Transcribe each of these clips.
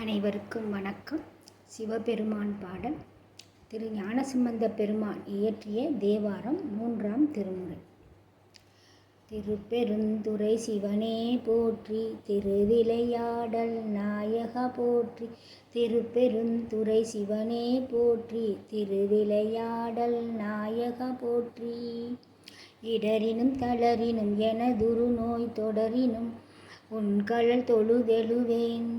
அனைவருக்கும் வணக்கம். சிவபெருமான் பாடல். திரு ஞானசம்பந்த பெருமான் இயற்றிய தேவாரம் மூன்றாம் திருமுறை. திருப்பெருந்துறை சிவனே போற்றி திருவிளையாடல் நாயக போற்றி திருப்பெருந்துறை சிவனே போற்றி திருவிளையாடல் நாயக போற்றி. இடரினும் தளரினும் எனதுரு நோய் தொடரினும் உன்கழல் தொழுதெழுவேன்.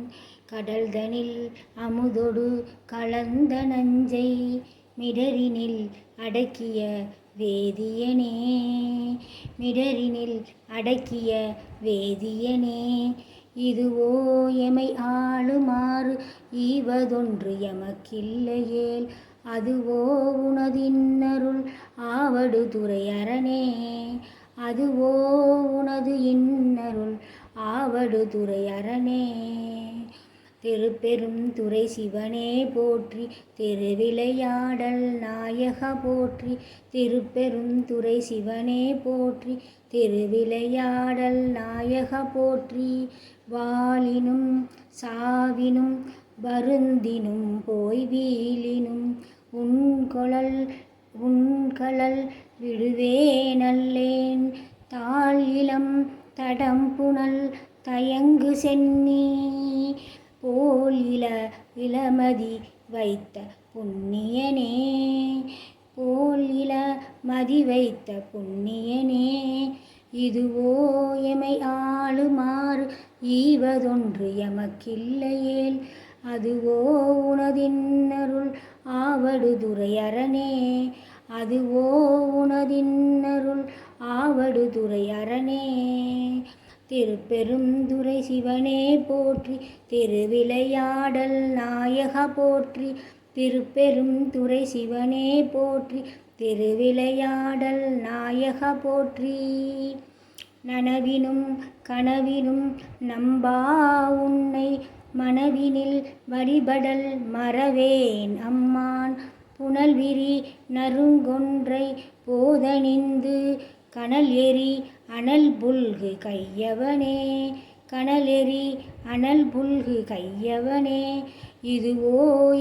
கடல்தனில் அமுதொடு கலந்த நஞ்சை மிடரினில் அடக்கிய வேதியனே. மிடரினில் அடக்கிய வேதியனே. இதுவோ எமை ஆளுமாறு ஈவதொன்று எமக்கில்லையேல். அதுவோ உனதின்னருள் ஆவடு துறையரணே அதுவோ உனது இன்னருள் ஆவடு துறையரணே திருப்பெரும் துறை சிவனே போற்றி திருவிளையாடல் நாயக போற்றி திருப்பெரும் துறை சிவனே போற்றி திருவிளையாடல் நாயக போற்றி. வாளினும் சாவினும் வருந்தினும் போய் வீலினும் உன்கொழல் உன்கழல் விடுவே நல்லேன் தாழ் இளம் தடம்புணல் தயங்கு சென்னி போல் இள இளமதி வைத்த புண்ணியனே. போல் இள மதி வைத்த புண்ணியனே. இதுவோ எமை ஆளுமாறு ஈவதொன்று எமக்கில்லையேல். அதுவோ உனதின்னருள் ஆவடுதுறையரணே அதுவோ உனதின்னருள் ஆவடுதுறையரணே திருப்பெருந்துரை சிவனே போற்றி திருவிளையாடல் நாயக போற்றி திருப்பெரும் துறை சிவனே போற்றி திருவிளையாடல் நாயக போற்றி. நனவினும் கனவினும் நம்பா உன்னை மனவினில் வழிபடல் மறவேன் அம்மான். புனல்விரி நறுங்கொன்றை போதணிந்து கனல் எரி அனல் புல்கு கையவனே கனலெறி அனல் புல்கு கையவனே இதுவோ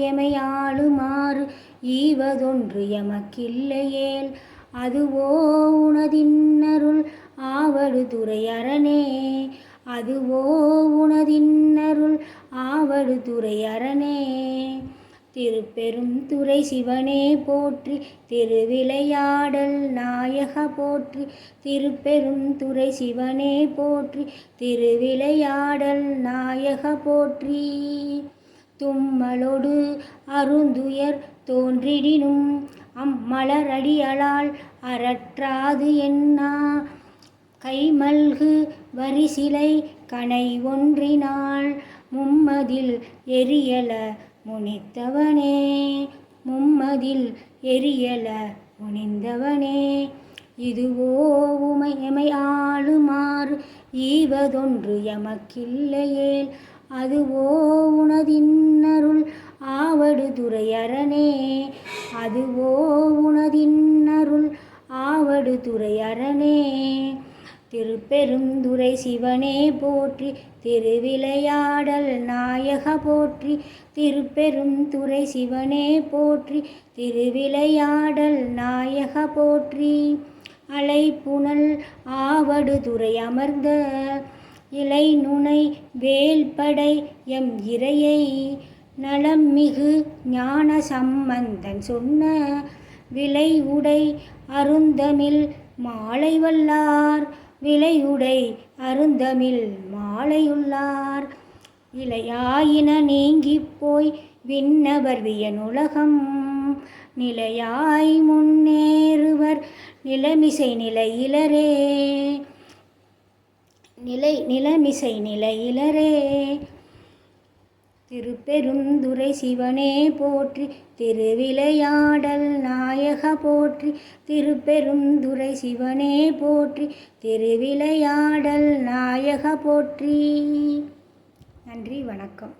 எமையாளுமாறு ஈவதொன்று எமக்கில்லையேல் அதுவோ உனதின்னருள் ஆவடு துறையரணே அதுவோ உனதின்னருள் ஆவடு துறையரணே திருப்பெரும் துறை சிவனே போற்றி திருவிளையாடல் நாயக போற்றி திருப்பெரும் துறை சிவனே போற்றி திருவிளையாடல் நாயக போற்றி. தும்மலொடு அருந்துயர் தோன்றிடினும் அம்மலரடியலால் அறற்றாது என்னா? கைமல்கு வரிசிலை கனை ஒன்றினால் மும்மதில் எரியல முனித்தவனே மும்மதில் எரியல முனிந்தவனே இதுவோ உமை எமை ஆளுமாறு ஈவதொன்று எமக்கில்லையேல் அதுவோ உனதின்னருள் ஆவடு துறையரணே அதுவோ உனதின்னருள் ஆவடு துறையரணே திருப்பெருந்துறை சிவனே போற்றி திருவிளையாடல் நாயக போற்றி திருப்பெருந்துறை சிவனே போற்றி திருவிளையாடல் நாயக போற்றி. அலைப்புணல் ஆவடுதுறை அமர்ந்த இலை நுனை வேல்படை எம் இறையை நலம் மிகு ஞான சம்பந்தன் சொன்ன விலை உடை அருந்தமில் மாலை வல்லார் விலையுடை அருந்தமிழ் மாலையுள்ளார். இலையாயின நீங்கி போய் விண்ணவர் வியனுலகம். நிலையாய் முன்னேறுவர் நிலமிசை நிலையிலரே. நிலை நிலமிசை நிலையிலரே. திருப்பெருந்துரை சிவனே போற்றி திருவிளையாடல் நாயக போற்றி திருப்பெருந்துறை சிவனே போற்றி திருவிளையாடல் நாயக போற்றி. நன்றி வணக்கம்.